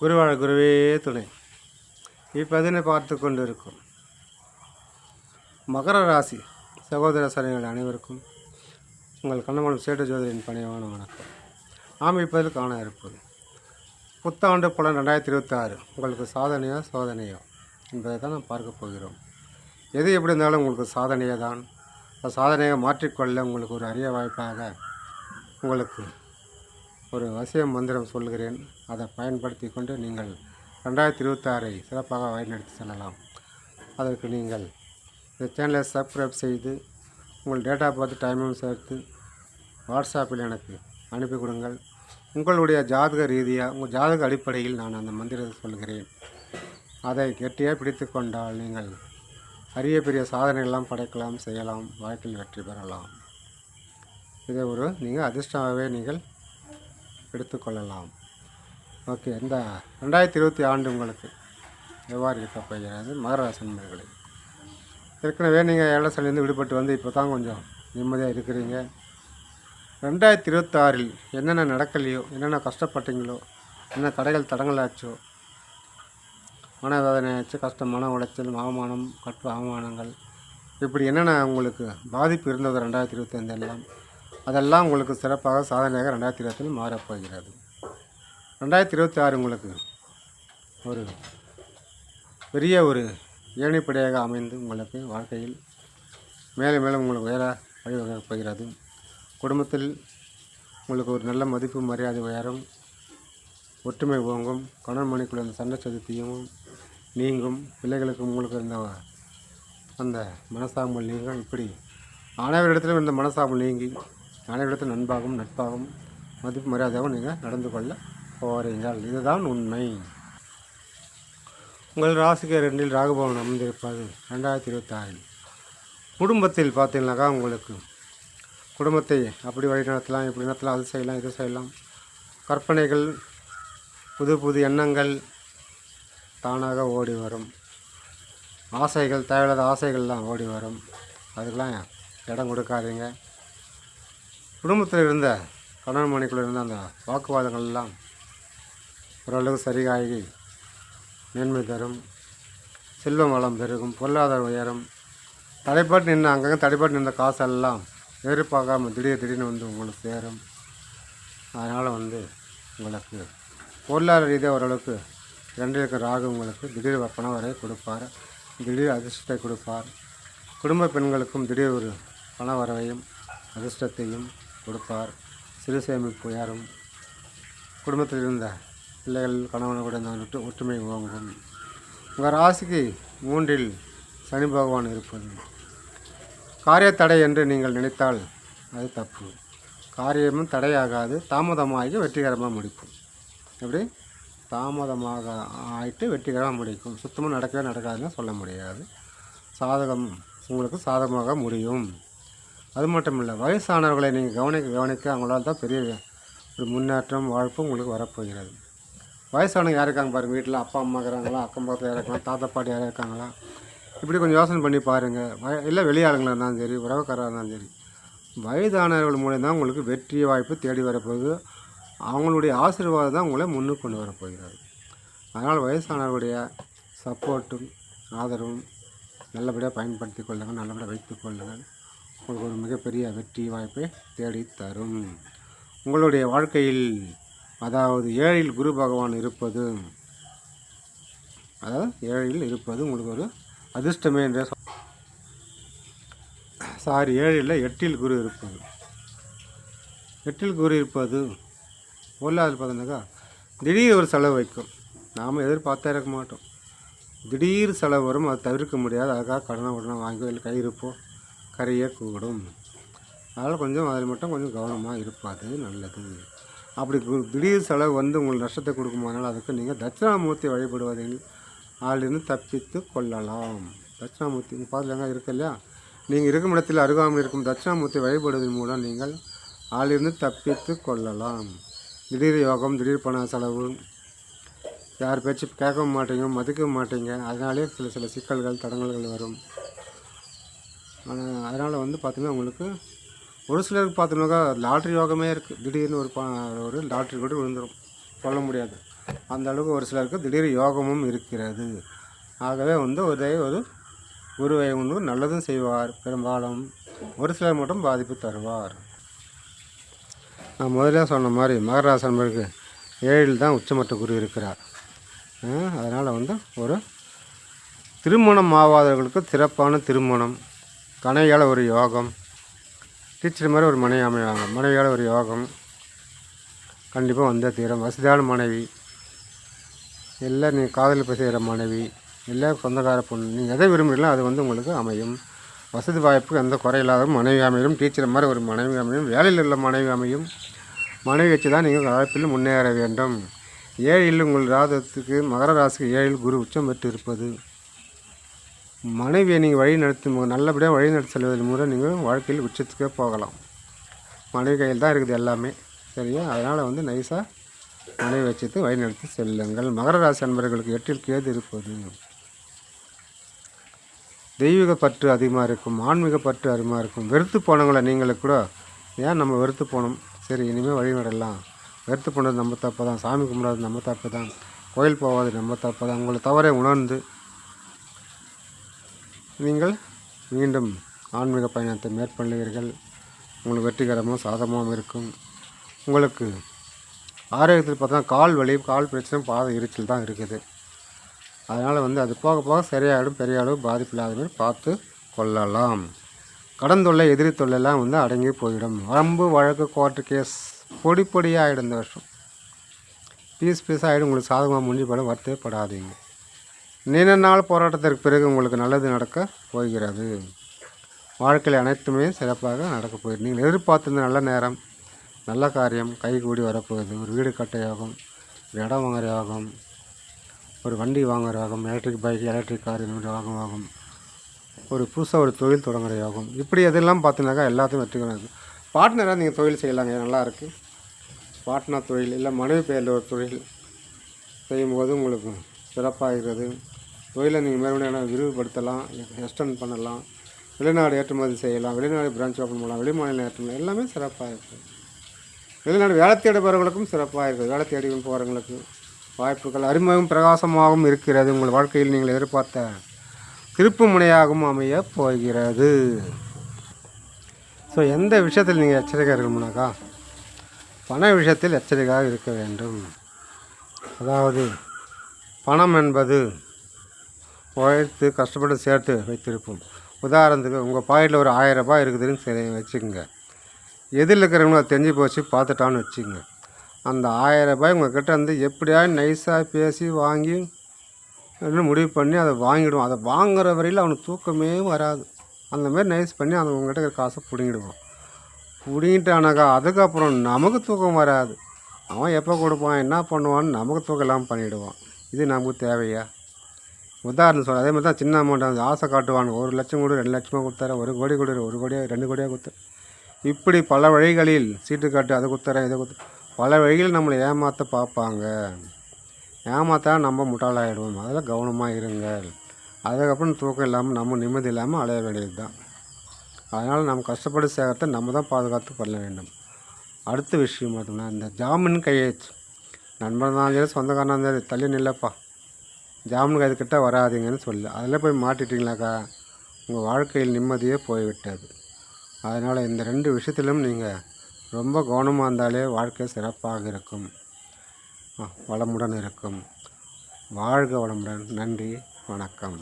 குருவாழ குருவே துணை. இப்பதினை பார்த்து கொண்டு இருக்கும் மகர ராசி சகோதர சரைகள் அனைவருக்கும் உங்கள் கண்ணமலம் சேட்டு ஜோதிரின் பணிவான வணக்கம். நாம் இப்பதில் காண இருப்பது புத்தாண்டு பலன் ரெண்டாயிரத்தி இருபத்தாறு உங்களுக்கு சாதனையோ சோதனையோ என்பதை தான் நாம் பார்க்க போகிறோம். எது எப்படி இருந்தாலும் உங்களுக்கு சாதனையே தான். அந்த சாதனையை மாற்றிக்கொள்ள உங்களுக்கு ஒரு அரிய வாய்ப்பாக உங்களுக்கு ஒரு வசிய மந்திரம் சொல்கிறேன் அதை பயன்படுத்தி கொண்டு நீங்கள் ரெண்டாயிரத்தி இருபத்தாறை சிறப்பாக வழிநடத்தி செல்லலாம். அதற்கு நீங்கள் இந்த சேனலை சப்ஸ்கிரைப் செய்து உங்கள் டேட்டா பார்த்து டைமும் சேர்த்து வாட்ஸ்அப்பில் எனக்கு அனுப்பி கொடுங்கள். உங்களுடைய ஜாதக ரீதியாக உங்கள் ஜாதக அடிப்படையில் நான் அந்த மந்திரத்தை சொல்கிறேன் அதை கெட்டியாக பிடித்து கொண்டால் நீங்கள் அரிய பெரிய சாதனைகள்லாம் படைக்கலாம் செய்யலாம் வாழ்க்கையில் வெற்றி பெறலாம். இதை ஒரு நீங்கள் அதிர்ஷ்டமாகவே நீங்கள் எடுத்துக்கொள்ளலாம் ஓகே இந்த ரெண்டாயிரத்தி இருபத்தி ஆண்டு உங்களுக்கு எவ்வாறு இருக்க போகிறது? மகராசன்மர்களே ஏற்கனவே நீங்கள் ஏழை விடுபட்டு வந்து இப்போ தான் கொஞ்சம் நிம்மதியாக இருக்கிறீங்க. ரெண்டாயிரத்தி இருபத்தாறில் என்னென்ன நடக்கலையோ என்னென்ன கஷ்டப்பட்டீங்களோ என்ன கடைகள் தடங்களாச்சோ மனவேதனை ஆச்சு கஷ்டம் மன உளைச்சல் அவமானம் கற்ப அவமானங்கள் இப்படி என்னென்ன உங்களுக்கு பாதிப்பு இருந்தது ரெண்டாயிரத்தி இருபத்தைந்து எல்லாம் அதெல்லாம் உங்களுக்கு சிறப்பாக சாதனையாக ரெண்டாயிரத்தி இருபத்தில் மாறப்போகிறது ரெண்டாயிரத்தி இருபத்தி ஆறு உங்களுக்கு ஒரு பெரிய ஒரு ஏணிப்படையாக அமைந்து உங்களுக்கு வாழ்க்கையில் மேலும் மேலும் உங்களுக்கு உயர வழிவகை போகிறது. குடும்பத்தில் உங்களுக்கு ஒரு நல்ல மதிப்பு மரியாதை உயரும் ஒற்றுமை ஓங்கும். கணவன் மணிக்குள்ள அந்த சண்டை சதுர்த்தியும் நீங்கும். பிள்ளைகளுக்கு உங்களுக்கு இருந்த அந்த மனசாமல் நீங்கும். இப்படி அனைவரிடத்திலும் இந்த மனசாமல் நீங்கி அனைவரிடத்திலும் நண்பாகவும் நட்பாகவும் மதிப்பு மரியாதையாகவும் நீங்கள் நடந்து கொள்ள போகிறீர்கள் இதுதான் உண்மை. உங்கள் ராசிக்கு ரெண்டில் ராகுபவன் அமைந்திருப்பது ரெண்டாயிரத்தி இருபத்தாறில். குடும்பத்தில் பார்த்தீங்கன்னாக்கா உங்களுக்கு குடும்பத்தை அப்படி வழி நடத்தலாம் இப்படி நடத்தலாம் அது செய்யலாம் இது செய்யலாம். கற்பனைகள் புது புது எண்ணங்கள் தானாக ஓடி வரும். ஆசைகள் தேவையில்லாத ஆசைகள்லாம் ஓடி வரும். அதுக்கெலாம் இடம் கொடுக்காதீங்க. குடும்பத்தில் இருந்த கணவன் மணிக்குள்ள இருந்த அந்த வாக்குவாதங்கள் எல்லாம் ஓரளவு சரியாகி மேன்மை தரும் செல்வம் வளம் பெருகும். பொருளாதார உயரும். தடைப்பட்டு நின்று அங்கங்கே தடைப்பட்டு நின்ற காசெல்லாம் எதிர்பார்க்காம திடீர் திடீர்னு வந்து உங்களுக்கு சேரும். அதனால் வந்து உங்களுக்கு பொருளாதார ரீதியாக ஓரளவுக்கு ரெண்டு இருக்க ராகு உங்களுக்கு திடீர் பணம் வரை கொடுப்பார். திடீர் அதிர்ஷ்டத்தை கொடுப்பார். குடும்ப பெண்களுக்கும் திடீர் ஒரு பண வரவையும் அதிர்ஷ்டத்தையும் கொடுப்பார். சிறு சேமிப்பு உயரும். குடும்பத்தில் இருந்த பிள்ளைகள் கணவனோட இந்த ஒற்று ஒற்றுமை ஓங்கும் உங்கள் ராசிக்கு மூன்றில் சனி பகவான் இருப்பது. காரிய தடை என்று நீங்கள் நினைத்தால் அது தப்பு. காரியமும் தடையாகாது தாமதமாகி வெற்றிகரமாக முடிக்கும். எப்படி? தாமதமாக ஆகிட்டு வெற்றிகரமாக முடிக்கும். சுத்தமாக நடக்கவே நடக்காதுன்னு சொல்ல முடியாது. சாதகம் உங்களுக்கு சாதகமாக முடியும். அது மட்டும் இல்லை வயசானவர்களை நீங்கள் கவனிக்க கவனிக்க அவங்களால தான் பெரிய ஒரு முன்னேற்றம் வாழ்ப்பு உங்களுக்கு வரப்போகிறது. வயசானவங்க யார் இருக்காங்க பாருங்கள் வீட்டில் அப்பா அம்மா இருக்கிறாங்களா அக்கம் பக்கத்தில் யார் இருக்காங்களா தாத்தா பாட்டி யார் இருக்காங்களா? இப்படி கொஞ்சம் யோசனை பண்ணி பாருங்கள் வய இல்லை வெளியாளுங்களாக இருந்தாலும் சரி உறவுக்காராக இருந்தாலும் சரி வயதானவர்கள் மூலியம் தான் உங்களுக்கு வெற்றி வாய்ப்பு தேடி வரப்போகுது. அவங்களுடைய ஆசீர்வாதம் தான் உங்களை முன்னுக்கு கொண்டு வரப்போகிறது அதனால் வயசானவர்களுடைய சப்போர்ட்டும் ஆதரவும் நல்லபடியாக பயன்படுத்தி கொள்ளுங்கள் நல்லபடியாக வைத்து கொள்ளுங்கள். உங்களுக்கு ஒரு மிகப்பெரிய வெற்றி வாய்ப்பை தேடி தரும் உங்களுடைய வாழ்க்கையில் அதாவது ஏழில் குரு பகவான் இருப்பது அதாவது ஏழில் இருப்பது உங்களுக்கு ஒரு அதிர்ஷ்டமே என்றே சாரி ஏழில் எட்டில் குரு இருப்பது. எட்டில் குரு இருப்பது பொருளாதார பார்த்தோன்னாக்கா திடீர் ஒரு செலவு வைக்கும். நாம் எதிர்பார்த்தே இருக்க மாட்டோம். திடீர் செலவு வரும் அதை தவிர்க்க முடியாது. அதுக்காக கடனை உடனே வாங்கி இல்லை இருப்போம் கரையே கூடும். அதனால் கொஞ்சம் அதில் மட்டும் கொஞ்சம் கவனமாக இருப்பாது நல்லது. அப்படி திடீர் செலவு வந்து உங்களுக்கு நஷ்டத்தை கொடுக்குமானால் அதுக்கு நீங்கள் தட்சிணாமூர்த்தி வழிபடுவதில் ஆளிருந்து தப்பித்து கொள்ளலாம். தட்சிணாமூர்த்தி உங்கள் பார்த்துலங்க இருக்கு இல்லையா? நீங்கள் இருக்கும் இடத்தில் அருகாமல் இருக்கும் தட்சிணாமூர்த்தி வழிபடுவதன் மூலம் நீங்கள் ஆளிருந்து தப்பித்து கொள்ளலாம். திடீர் யோகம் திடீர் பண செலவு. யார் பேச்சு கேட்கவும் மாட்டீங்க மதிக்கவும் மாட்டீங்க. அதனாலே சில சில சிக்கல்கள் தடங்கல்கள் வரும். ஆனால் அதனால் வந்து பார்த்திங்கன்னா உங்களுக்கு ஒரு சிலருக்கு பார்த்தோம்னாக்கா லாட்ரி யோகமே இருக்குது திடீர்னு ஒரு ஒரு லாட்ரி கூட விழுந்துடும் சொல்ல முடியாது. அந்த அளவுக்கு ஒரு சிலருக்கு திடீர் யோகமும் இருக்கிறது. ஆகவே வந்து ஒரே ஒரு குருவை ஒன்று நல்லதும் செய்வார். பெரும்பாலும் ஒரு சிலர் மட்டும் பாதிப்பு தருவார். நான் முதல்ல சொன்ன மாதிரி மகராச ஏழில் தான் உச்சமட்ட குரு இருக்கிறார். அதனால் வந்து ஒரு திருமணம் ஆவாதவர்களுக்கு சிறப்பான திருமணம். கனையால் ஒரு யோகம். டீச்சர் மாதிரி ஒரு மனைவி அமைவாங்க. மனைவியால் ஒரு யோகம் கண்டிப்பாக வந்தே தீரும். வசதியான மனைவி. இல்லை நீங்கள் காதல் செய்கிற மனைவி. இல்லை சொந்தக்கார பொண்ணு. நீங்கள் எதை விரும்புகிறீங்களோ அது வந்து உங்களுக்கு அமையும். வசதி வாய்ப்பு எந்த குறையில்லாத மனைவி அமையும். டீச்சர் மாதிரி ஒரு மனைவி அமையும். வேலையில் உள்ள மனைவி அமையும். மனைவி வச்சு தான் நீங்கள் வாழ்க்கையில் முன்னேற வேண்டும். ஏழில் உங்கள் ராதத்துக்கு மகர ராசிக்கு ஏழில் குரு உச்சம் பெற்று இருப்பது மனைவியை நீங்கள் வழி நடத்தி நல்லபடியாக வழி நடத்தி செல்வதன் மூலம் நீங்கள் வாழ்க்கையில் உச்சத்துக்கே போகலாம். மனைவி கையில் தான் இருக்குது எல்லாமே சரியா? அதனால் வந்து நைஸாக மனைவி வச்சுட்டு வழி நடத்தி செல்லுங்கள். மகர ராசி அன்பர்களுக்கு எட்டில் கேது இருப்பது. தெய்வீக பற்று அதிகமாக இருக்கும் ஆன்மீக பற்று அதிகமாக இருக்கும். வெறுத்து போனவங்கள நீங்களுக்கு கூட ஏன் நம்ம வெறுத்து போனோம்? சரி இனிமேல் வழிநடலாம் வெறுத்து போனது நம்ம தப்பு தான் சாமி கும்பிடாது நம்ம தப்பு தான் கோயில் போகாது நம்ம தப்பு தான். உங்களை தவறை உணர்ந்து நீங்கள் மீண்டும் ஆன்மீக பயணத்தை மேற்கொள்ளுவீர்கள் உங்களுக்கு வெற்றிகரமும் சாதகமாகவும் இருக்கும். உங்களுக்கு ஆரோக்கியத்தில் பார்த்தா கால் வலி கால் பிரச்சனை பாத எரிச்சல் தான் இருக்குது. அதனால் வந்து அது போக போக சரியாகிடும் பெரிய அளவு பாதிப்பு இல்லாத மாதிரி பார்த்து கொள்ளலாம். கடன் தொல்லை எதிரி தொல்லைலாம் வந்து அடங்கி போயிடும். வரம்பு வழக்கு கோர்ட்டு கேஸ் பொடி பொடியாக ஆகிடும் இந்த வருஷம். பீஸ் பீஸ் ஆகிடும் உங்களுக்கு சாதகமாக முடிஞ்சு போட வருத்தப்படாதீங்க நீண்ட நாள் போராட்டத்திற்கு பிறகு உங்களுக்கு நல்லது நடக்க போகிறது. வாழ்க்கையில் அனைத்துமே சிறப்பாக நடக்க போயிடும் நீங்கள் எதிர்பார்த்திருந்த நல்ல நேரம் நல்ல காரியம் கைகூடி வரப்போகுது. ஒரு வீடு கட்ட யோகம் ஒரு இடம் வாங்குற யோகம் ஒரு வண்டி வாங்குற யோகம் எலக்ட்ரிக் பைக் எலக்ட்ரிக் கார் இந்த மாதிரி வாங்க ஆகும் ஒரு புதுசாக ஒரு தொழில் தொடங்குற யோகம். இப்படி எதெல்லாம் பார்த்தீங்கன்னாக்கா எல்லாத்தையும் வெற்றிகரம் பார்ட்னராக நீங்கள் தொழில் செய்யலாங்க. நல்லா இருக்குது பார்ட்னர் தொழில் இல்லை மனைவி பெயரில் ஒரு தொழில் செய்யும்போது உங்களுக்கு சிறப்பாகிறது. தொழிலை நீங்கள் மேலும் விரிவுபடுத்தலாம் எக்ஸ்டெண்ட் பண்ணலாம் வெளிநாடு ஏற்றுமதி செய்யலாம் வெளிநாடு பிரான்ச் ஓப்பன் பண்ணலாம் வெளிமாநில ஏற்றுமதி எல்லாமே சிறப்பாக இருக்குது. வெளிநாடு வேலை தேடி போகிறவங்களுக்கும் சிறப்பாக இருக்குது. வேலை தேடி போகிறவங்களுக்கு வாய்ப்புகள் அருமையும் பிரகாசமாகவும் இருக்கிறது. உங்கள் வாழ்க்கையில் நீங்கள் எதிர்பார்த்த திருப்பு முனையாகவும் அமைய போகிறது. ஸோ எந்த விஷயத்தில் நீங்கள் எச்சரிக்கையாக இருக்கணும்னாக்கா பண விஷயத்தில் எச்சரிக்கையாக இருக்க வேண்டும். அதாவது பணம் என்பது உழைத்து கஷ்டப்பட்டு சேர்த்து வைத்திருப்போம். உதாரணத்துக்கு உங்கள் பாக்கெட்டில் ஒரு ஆயிரம் ரூபாய் இருக்குதுன்னு சரி வச்சுக்கோங்க. எதில் இருக்கிறவங்க அதை தெரிஞ்சு போச்சு பார்த்துட்டான்னு வச்சுக்கோங்க. அந்த ஆயிரம் ரூபாய் உங்கள்கிட்ட வந்து எப்படியாவது நைஸாக பேசி வாங்கி முடிவு பண்ணி அதை வாங்கிடுவோம். அதை வாங்குற வரையில் அவனுக்கு தூக்கமே வராது. அந்தமாரி நைஸ் பண்ணி அந்த உங்கள்கிட்ட இருக்கிற காசை பிடுங்கிடுவான் பிடுங்கிட்டானாக்கா அதுக்கப்புறம் நமக்கு தூக்கம் வராது. அவன் எப்போ கொடுப்பான் என்ன பண்ணுவான்னு நமக்கு தூக்கம் இல்லாமல் பண்ணிவிடுவான் இது நமக்கு தேவையா? உதாரணம் சொல்ல அதே மாதிரி தான் சின்ன அமௌண்ட் அந்த ஆசை காட்டுவாங்க. ஒரு லட்சம் கொடு ரெண்டு லட்சமாக கொடுத்தாரு ஒரு கோடி கொடு ஒரு கோடியாக ரெண்டு கோடியாக கொடுத்து. இப்படி பல வழிகளில் சீட்டு காட்டு அதை கொடுத்துறேன் இதை கொடுத்து. பல வழிகளில் நம்மளை ஏமாற்ற பார்ப்பாங்க. ஏமாத்தா நம்ம முட்டாளாயிடுவோம். அதில் கவனமாக இருங்கள். அதுக்கப்புறம் தூக்கம் இல்லாமல் நம்ம நிம்மதி இல்லாமல் அலைய வேண்டியது தான் அதனால் நம்ம கஷ்டப்பட்டு சேகரத்தை நம்ம தான் பாதுகாத்து பண்ண வேண்டும். அடுத்த விஷயம் பார்த்தோம்னா இந்த ஜாமீன் கையேச்சு. நண்பர் இருந்தாலும் சரி சொந்தக்காரனாக இருந்தாலும் தள்ளி நில்லப்பா. ஜாமுன் கைதுக்கிட்ட வராதீங்கன்னு சொல்லு அதில் போய் மாட்டிட்டீங்களாக்கா? உங்கள் வாழ்க்கையில் நிம்மதியே போய்விட்டது. அதனால் இந்த ரெண்டு விஷயத்திலும் நீங்கள் ரொம்ப கவனமாக இருந்தாலே வாழ்க்கை சிறப்பாக இருக்கும். வளமுடன் இருக்கும். வாழ்க வளமுடன். நன்றி. வணக்கம்.